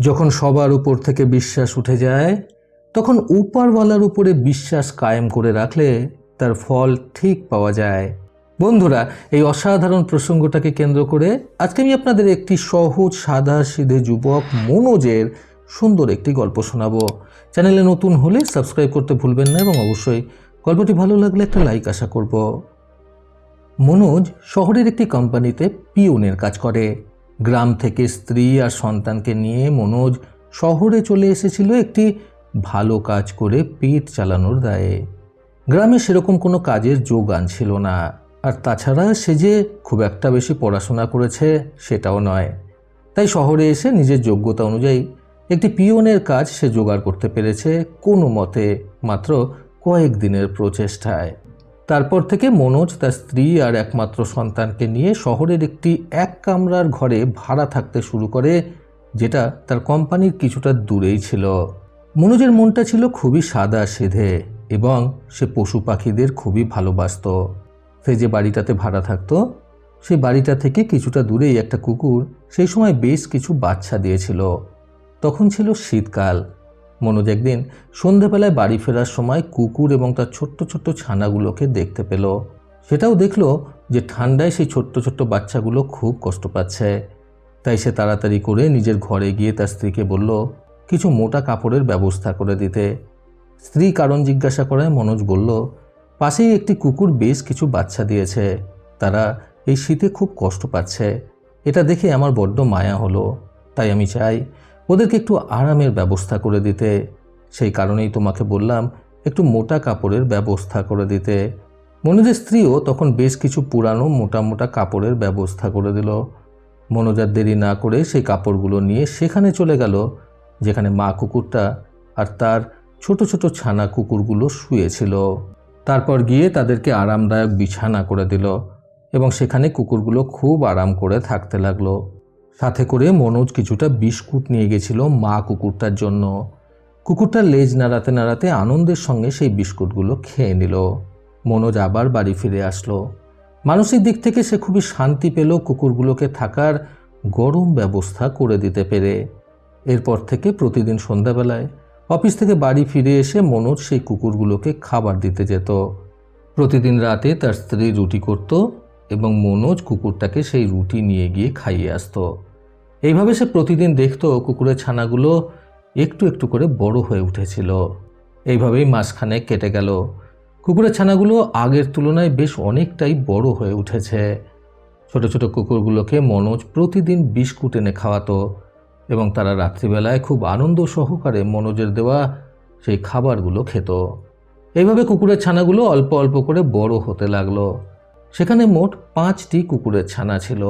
যখন সবার উপর থেকে বিশ্বাস উঠে যায়, তখন উপরওয়ালার উপরে বিশ্বাস কায়েম করে রাখলে তার ফল ঠিক পাওয়া যায়। বন্ধুরা, এই অসাধারণ প্রসঙ্গটাকে কেন্দ্র করে আজকে আমি আপনাদের একটি সহজ সাদা সিধে যুবক মনোজের সুন্দর একটি গল্প শোনাবো। চ্যানেলে নতুন হলে সাবস্ক্রাইব করতে ভুলবেন না এবং অবশ্যই গল্পটি ভালো লাগলে একটা লাইক আশা করব। মনোজ শহরের একটি কোম্পানিতে পিওনের কাজ করে। গ্রাম থেকে স্ত্রী আর সন্তানকে নিয়ে মনোজ শহরে চলে এসেছিল একটি ভালো কাজ করে পেট চালানোর দায়ে। গ্রামে সেরকম কোনো কাজের যোগান ছিল না। আর তাছাড়া সে যে খুব একটা বেশি পড়াশোনা করেছে সেটাও নয়। তাই শহরে এসে নিজের যোগ্যতা অনুযায়ী একটি পিয়নের কাজ সে জোগাড় করতে পেরেছে কোনো মতে মাত্র কয়েক দিনের প্রচেষ্টায়। তারপর থেকে মনোজ তার স্ত্রী আর একমাত্র সন্তানকে নিয়ে শহরের একটি এক কামরার ঘরে ভাড়া থাকতে শুরু করে, যেটা তার কোম্পানির কিছুটা দূরেই ছিল। মনোজের মনটা ছিল খুবই সাদা সেধে এবং সে পশু পাখিদের খুবই ভালোবাসত। সে যে বাড়িটাতে ভাড়া থাকতো সেই বাড়িটা থেকে কিছুটা দূরেই একটা কুকুর সেই সময় বেশ কিছু বাচ্চা দিয়েছিল। তখন ছিল শীতকাল। মনোজ একদিন সন্ধেবেলায় বাড়ি ফেরার সময় কুকুর এবং তার ছোট্ট ছোট্ট ছানাগুলোকে দেখতে পেল। সেটাও দেখল যে ঠান্ডায় সেই ছোট্ট ছোট্ট বাচ্চাগুলো খুব কষ্ট পাচ্ছে। তাই সে তাড়াতাড়ি করে নিজের ঘরে গিয়ে তার স্ত্রীকে বলল, কিছু মোটা কাপড়ের ব্যবস্থা করে দিতে। স্ত্রী কারণ জিজ্ঞাসা করায় মনোজ বলল, পাশেই একটি কুকুর বেশ কিছু বাচ্চা দিয়েছে। তারা এই শীতে খুব কষ্ট পাচ্ছে। এটা দেখে আমার বড্ড মায়া হলো। তাই আমি চাই ওদেরকে একটু আরামের ব্যবস্থা করে দিতে, সেই কারণেই তোমাকে বললাম, একটু মোটা কাপড়ের ব্যবস্থা করে দিতে। মনোজের স্ত্রীও তখন বেশ কিছু পুরানো মোটা মোটা কাপড়ের ব্যবস্থা করে দিল। মনোজার দেরি না করে সেই কাপড়গুলো নিয়ে সেখানে চলে গেল, যেখানে মা কুকুরটা আর তার ছোট ছোট ছানা কুকুরগুলো শুয়েছিল। তারপর গিয়ে তাদেরকে আরামদায়ক বিছানা করে দিল এবং সেখানে কুকুরগুলো খুব আরাম করে থাকতে লাগল। সাথে করে মনোজ কিছুটা বিস্কুট নিয়ে গেছিল মা কুকুরটার জন্য। কুকুরটার লেজ নাড়াতে নাড়াতে আনন্দের সঙ্গে সেই বিস্কুটগুলো খেয়ে নিল। মনোজ আবার বাড়ি ফিরে আসলো। মানসিক দিক থেকে সে খুবই শান্তি পেল কুকুরগুলোকে থাকার গরম ব্যবস্থা করে দিতে পেরে। এরপর থেকে প্রতিদিন সন্ধ্যাবেলায় অফিস থেকে বাড়ি ফিরে এসে মনোজ সেই কুকুরগুলোকে খাবার দিতে যেত। প্রতিদিন রাতে তার স্ত্রী রুটি করত এবং মনোজ কুকুরটাকে সেই রুটি নিয়ে গিয়ে খাইয়ে আসতো। এইভাবে সে প্রতিদিন দেখতো কুকুরের ছানাগুলো একটু একটু করে বড় হয়ে উঠেছিল। এইভাবেই মাঝখানে কেটে গেল। কুকুরের ছানাগুলো আগের তুলনায় বেশ অনেকটাই বড় হয়ে উঠেছে। ছোট ছোট কুকুরগুলোকে মনোজ প্রতিদিন বিস্কুট এনে খাওয়াতো এবং তারা রাত্রিবেলায় খুব আনন্দ সহকারে মনোজের দেওয়া সেই খাবারগুলো খেত। এইভাবে কুকুরের ছানাগুলো অল্প অল্প করে বড় হতে লাগল। সেখানে মোট পাঁচটি কুকুরের ছানা ছিল।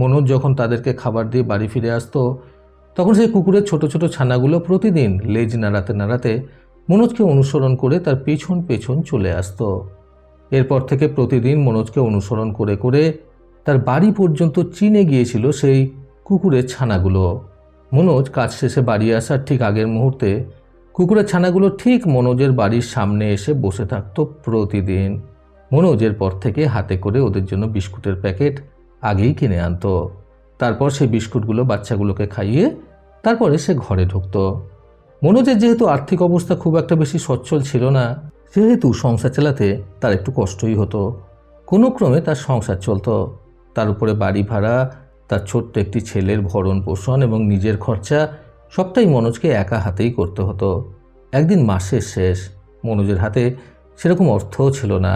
মনোজ যখন তাদেরকে খাবার দিয়ে বাড়ি ফিরে আসতো, তখন সেই কুকুরের ছোট ছোট ছানাগুলো প্রতিদিন লেজ নাড়াতে নাড়াতে মনোজকে অনুসরণ করে তার পেছন পেছন চলে আসতো। এরপর থেকে প্রতিদিন মনোজকে অনুসরণ করে করে তার বাড়ি পর্যন্ত চিনে গিয়েছিল সেই কুকুরের ছানাগুলো। মনোজ কাজ শেষে বাড়ি আসার ঠিক আগের মুহূর্তে কুকুরের ছানাগুলো ঠিক মনোজের বাড়ির সামনে এসে বসে থাকতো প্রতিদিন। মনোজের পর থেকে হাতে করে ওদের জন্য বিস্কুটের প্যাকেট আগেই কিনে আনতো। তারপর সেই বিস্কুটগুলো বাচ্চাগুলোকে খাইয়ে তারপরে সে ঘরে ঢুকতো। মনোজের যেহেতু আর্থিক অবস্থা খুব একটা বেশি সচ্ছল ছিল না, সেহেতু সংসার চালাতে তার একটু কষ্টই হতো। কোনো ক্রমে তার সংসার চলতো। তার উপরে বাড়ি ভাড়া, তার ছোট্ট একটি ছেলের ভরণ পোষণ এবং নিজের খরচা সবটাই মনোজকে একা হাতেই করতে হতো। একদিন মাসের শেষ, মনোজের হাতে সেরকম অর্থও ছিল না।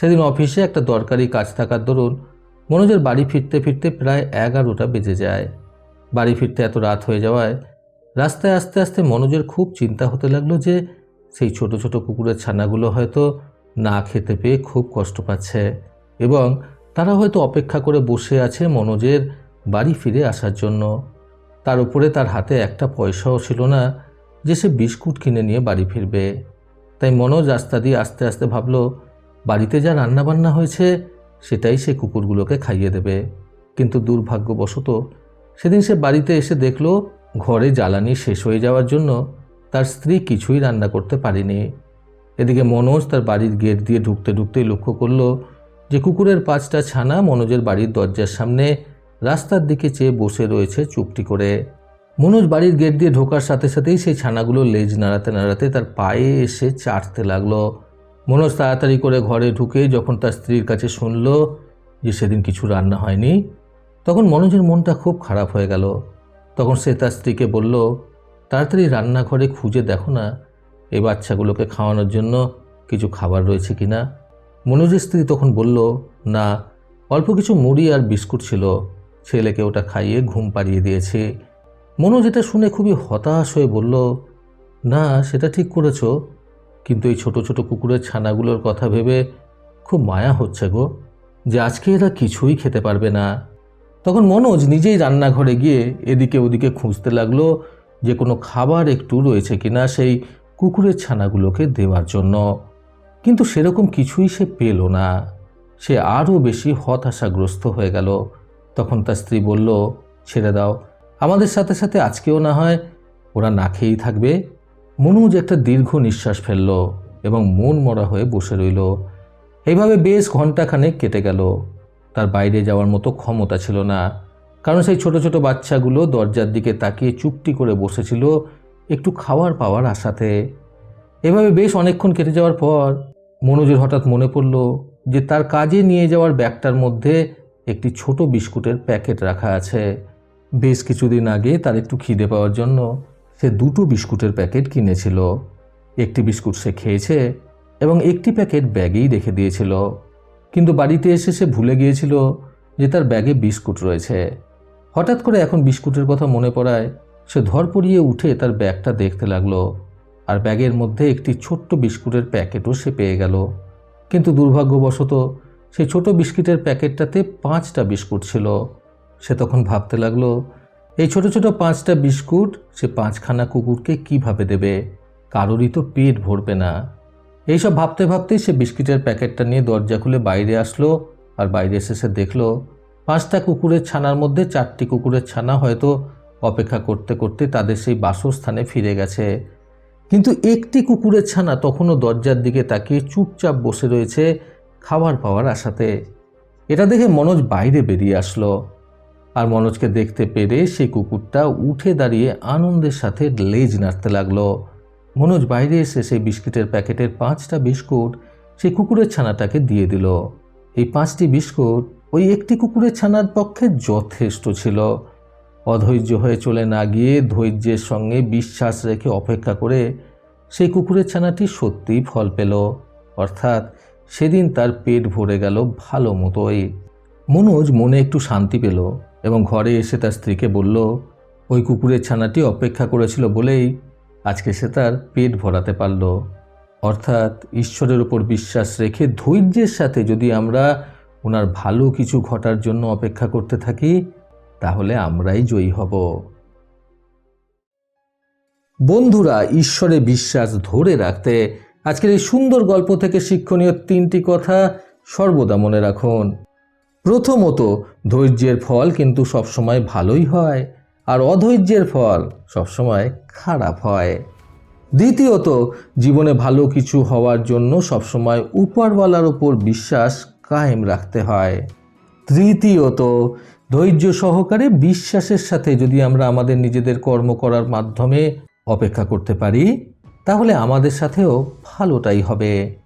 সেদিন অফিসে একটা দরকারি কাজ থাকার দরুন মনোজের বাড়ি ফিরতে ফিরতে প্রায় এগারোটা বেজে যায়। বাড়ি ফিরতে এত রাত হয়ে যাওয়ায় রাস্তায় আস্তে আস্তে মনোজের খুব চিন্তা হতে লাগল যে সেই ছোট ছোট কুকুরের ছানাগুলো হয়তো না খেতে পেয়ে খুব কষ্ট পাচ্ছে এবং তারা হয়তো অপেক্ষা করে বসে আছে মনোজের বাড়ি ফিরে আসার জন্য। তার উপরে তার হাতে একটা পয়সাও ছিল না যে সে বিস্কুট কিনে নিয়ে বাড়ি ফিরবে। তাই মনোজ রাস্তা দিয়ে আস্তে আস্তে ভাবলো, বাড়িতে যা রান্নাবান্না হয়েছে সেটাই সে কুকুরগুলোকে খাইয়ে দেবে। কিন্তু দুর্ভাগ্যবশত সেদিন সে বাড়িতে এসে দেখল, ঘরে জ্বালানি শেষ হয়ে যাওয়ার জন্য তার স্ত্রী কিছুই রান্না করতে পারেনি। এদিকে মনোজ তার বাড়ির গেট দিয়ে ঢুকতে ঢুকতেই লক্ষ্য করল যে কুকুরের পাঁচটা ছানা মনোজের বাড়ির দরজার সামনে রাস্তার দিকে চেয়ে বসে রয়েছে চুপটি করে। মনোজ বাড়ির গেট দিয়ে ঢোকার সাথে সাথেই সেই ছানাগুলো লেজ নাড়াতে নাড়াতে তার পায়ে এসে চাটতে লাগল। মনোজ তাড়াতাড়ি করে ঘরে ঢুকে যখন তার স্ত্রীর কাছে শুনল যে সেদিন কিছু রান্না হয়নি, তখন মনোজের মনটা খুব খারাপ হয়ে গেল। তখন সে তার স্ত্রীকে বলল, তাড়াতাড়ি রান্নাঘরে খুঁজে দেখো না, এই বাচ্চাগুলোকে খাওয়ানোর জন্য কিছু খাবার রয়েছে কিনা মনোজের স্ত্রী তখন বলল, না, অল্প কিছু মুড়ি আর বিস্কুট ছিল। ছেলেকে ওটা খাইয়ে ঘুম পাড়িয়ে দিয়েছে। মনোজ এটা শুনে খুবই হতাশ হয়ে বলল, না, সেটা ঠিক করেছ। কিন্তু এই ছোট ছোট কুকুরের ছানাগুলোর কথা ভেবে খুব মায়া হচ্ছে গো, যে আজকে এরা কিছুই খেতে পারবে না। তখন মনোজ নিজেই রান্নাঘরে গিয়ে এদিকে ওদিকে খুঁজতে লাগল যে কোনো খাবার একটু রয়েছে কিনা সেই কুকুরের ছানাগুলোকে দেওয়ার জন্য। কিন্তু সেরকম কিছুই সে পেল না। সে আরও বেশি হতাশাগ্রস্ত হয়ে গেল। তখন তার স্ত্রী বলল, ছেড়ে দাও, আমাদের সাথে সাথে আজকেও না হয়, ওরা না খেয়েই থাকবে। মনোজ একটা দীর্ঘ নিঃশ্বাস ফেলল এবং মন মরা হয়ে বসে রইল। এইভাবে বেশ ঘন্টাখানেক কেটে গেল। তার বাইরে যাওয়ার মতো ক্ষমতা ছিল না, কারণ সেই ছোট ছোট বাচ্চাগুলো দরজার দিকে তাকিয়ে চুপটি করে বসেছিল একটু খাওয়ার পাওয়ার আশাতে। এভাবে বেশ অনেকক্ষণ কেটে যাওয়ার পর মনোজের হঠাৎ মনে পড়ল যে তার কাজে নিয়ে যাওয়ার ব্যাগটার মধ্যে একটি ছোট বিস্কুটের প্যাকেট রাখা আছে। বেশ কিছুদিন আগে তার একটু খিদে পাওয়ার জন্য সে দুটো বিস্কুটের প্যাকেট কিনেছিল। একটি বিস্কুট সে খেয়েছে এবং একটি প্যাকেট ব্যাগেই রেখে দিয়েছিল। কিন্তু বাড়িতে এসে সে ভুলে গিয়েছিল যে তার ব্যাগে বিস্কুট রয়েছে। হঠাৎ করে এখন বিস্কুটের কথা মনে পড়ায়, সে ধর পড়িয়ে উঠে তার ব্যাগটা দেখতে লাগল আর ব্যাগের মধ্যে একটি ছোট্ট বিস্কুটের প্যাকেটও সে পেয়ে গেল। কিন্তু দুর্ভাগ্যবশত সেই ছোট বিস্কিটের প্যাকেটটাতে পাঁচটা বিস্কুট ছিল। সে তখন ভাবতে লাগল এই ছোট ছোট পাঁচটা বিস্কুট, সে পাঁচখানা কুকুরকে কীভাবে দেবে? কারোরই তো পেট ভরবে না। এইসব ভাবতে ভাবতেই সে বিস্কিটের প্যাকেটটা নিয়ে দরজা খুলে বাইরে আসলো আর বাইরে এসে সে দেখল, পাঁচটা কুকুরের ছানার মধ্যে চারটি কুকুরের ছানা হয়তো অপেক্ষা করতে করতে তাদের সেই বাসস্থানে ফিরে গেছে। কিন্তু একটি কুকুরের ছানা তখনও দরজার দিকে তাকিয়ে চুপচাপ বসে রয়েছে খাবার পাওয়ার আশাতে। এটা দেখে মনোজ বাইরে বেরিয়ে আসলো। আর মনোজকে দেখতে পেরে সেই কুকুরটা উঠে দাঁড়িয়ে আনন্দের সাথে লেজ নাড়তে লাগল। মনোজ বাইরে এসে সেই বিস্কিটের প্যাকেটের পাঁচটা বিস্কুট সেই কুকুরের ছানাটাকে দিয়ে দিল। এই পাঁচটি বিস্কুট ওই একটি কুকুরের ছানার পক্ষে যথেষ্ট ছিল। অধৈর্য হয়ে চলে না গিয়ে ধৈর্যের সঙ্গে বিশ্বাস রেখে অপেক্ষা করে সেই কুকুরের ছানাটি সত্যিই ফল পেল। অর্থাৎ সেদিন তার পেট ভরে গেল ভালো মতোই। মনোজ মনে একটু শান্তি পেল। এবং ঘরে এসে তার স্ত্রীকে বলল, ওই কুকুরের ছানাটি অপেক্ষা করেছিল বলেই আজকে সে তার পেট ভরাতে পারল। অর্থাৎ ঈশ্বরের উপর বিশ্বাস রেখে ধৈর্যের সাথে যদি আমরা ওনার ভালো কিছু ঘটার জন্য অপেক্ষা করতে থাকি, তাহলে আমরাই জয়ী হব। বন্ধুরা, ঈশ্বরে বিশ্বাস ধরে রাখতে আজকের এই সুন্দর গল্প থেকে শিক্ষণীয় তিনটি কথা সর্বদা মনে রাখুন। প্রথমত, ধৈর্যের ফল কিন্তু সবসময় ভালোই হয় আর অধৈর্যের ফল সবসময় খারাপ হয়। দ্বিতীয়ত, জীবনে ভালো কিছু হওয়ার জন্য সবসময় উপরওয়ালার ওপর বিশ্বাস কায়েম রাখতে হয়। তৃতীয়ত, ধৈর্য সহকারে বিশ্বাসের সাথে যদি আমরা আমাদের নিজেদের কর্ম করার মাধ্যমে অপেক্ষা করতে পারি, তাহলে আমাদের সাথেও ভালোটাই হবে।